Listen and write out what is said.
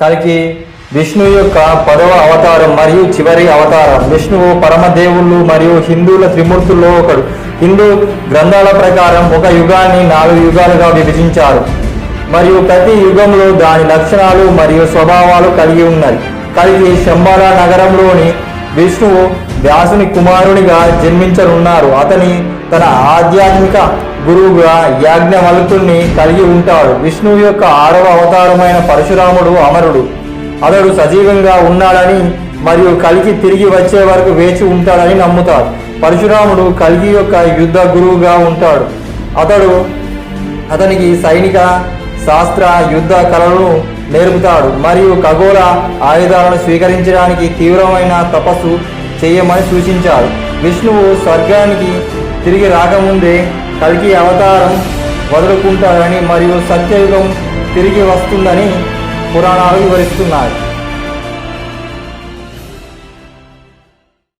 కలికి విష్ణు యొక్క పదవ అవతారం మరియు చివరి అవతారం. విష్ణువు పరమదేవుళ్ళు మరియు హిందువుల త్రిమూర్తుల్లో ఒకడు. హిందూ గ్రంథాల ప్రకారం ఒక యుగాన్ని నాలుగు యుగాలుగా విభజించారు. మరియు ప్రతి యుగంలో దాని లక్షణాలు మరియు స్వభావాలు కలిగి ఉన్నాయి కలిగి శంబాల నగరంలోని విష్ణువు వ్యాసుని కుమారునిగా జన్మించనున్నారు. అతని తన ఆధ్యాత్మిక గురువుగా యాజ్ఞవల్కుణ్ణి కలిగి ఉంటాడు. విష్ణువు యొక్క ఆరవ అవతారమైన పరశురాముడు అమరుడు. అతడు సజీవంగా ఉన్నాడని మరియు కలికి తిరిగి వచ్చే వరకు వేచి ఉంటాడని నమ్ముతారు పరశురాముడు కలిగి యొక్క యుద్ధ గురువుగా ఉంటాడు. అతడు అతనికి సైనిక శాస్త్ర యుద్ధ కళలను నేర్పుతాడు మరియు ఖగోళ ఆయుధాలను స్వీకరించడానికి తీవ్రమైన తపస్సు చేయమని సూచించాడు. విష్ణువు స్వర్గానికి తిరిగి రాకముందే కలికి అవతారం వదులుకుంటారని మరియు సత్యయుగం తిరిగి వస్తుందని పురాణాలు వివరిస్తున్నాయి.